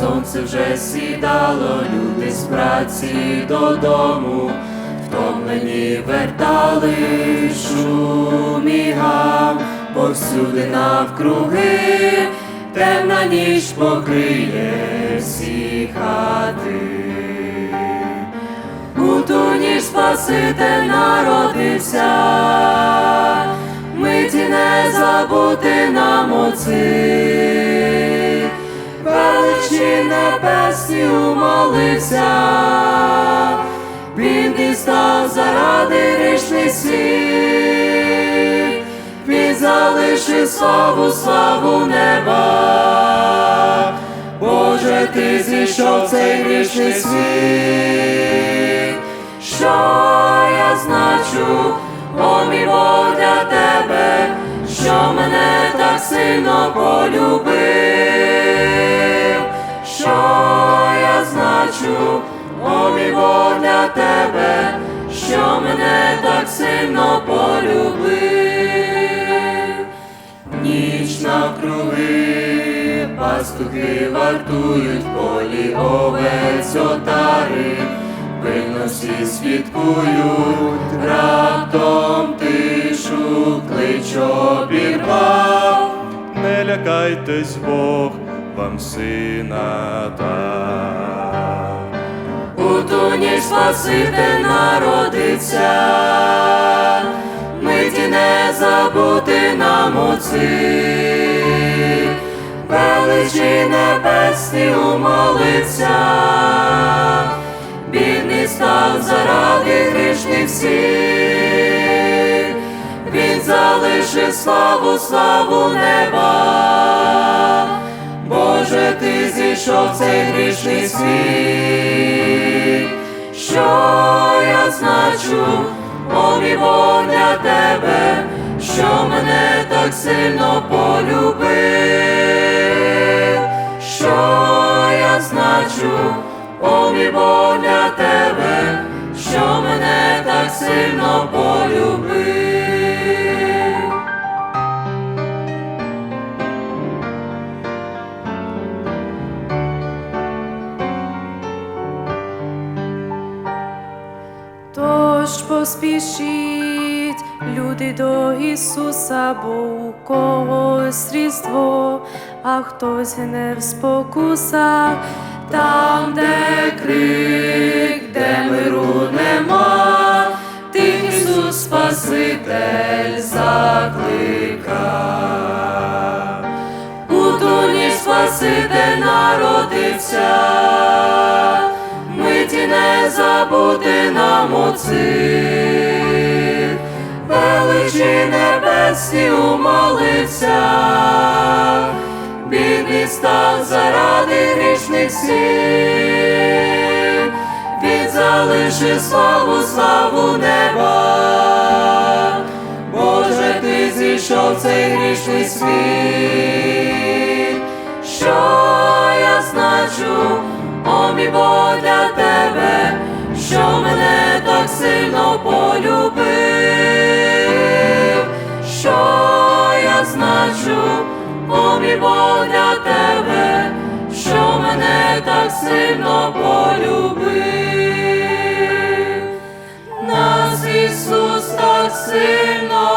сонце вже сідало, люди з праці додому, втомлені вертали шум і гам, повсюди навкруги, темна ніч покриє всі хати. У ту ніж Спаситель народився, миті не забути нам оци, величі небесні умолився, він став заради грішний світ, він залишив славу, славу неба. Боже, ти зійшов цей грішний світ, що я значу, о мій Бог для тебе, що мене так сильно полюбив, мене так сильно полюбив. Ніч навкруги, пастухи вартують полі овець отари, пильно всі свідкують, раптом тишу клич обірвав. Не лякайтесь, Бог вам сина дав. Ніч Спаситель народиться, миті не забути нам оци, величі небесні умолився, бідний став заради грішних всіх, він залишив славу, славу неба. Боже, ти зійшов цей грішний світ, о мій Бог для тебе, що мене так сильно полюбив, що я значу, мій Бог для тебе, що мене так сильно полюбив. Тож поспішіть, люди до Ісуса, бо у когось різдво, а хтось не в спокусах, там, де крик, де миру нема, тих Ісус Спаситель закликав. У ту ніч Спаситель народився, не забути нам оцих, величі небесні умолився, бідний став заради грішних всіх, він залишив славу, славу неба. Боже, ти зійшов цей грішний світ, сильно полюбив, що я значу, о для тебе, що мене так сильно полюбив. Нас Ісус так сильно.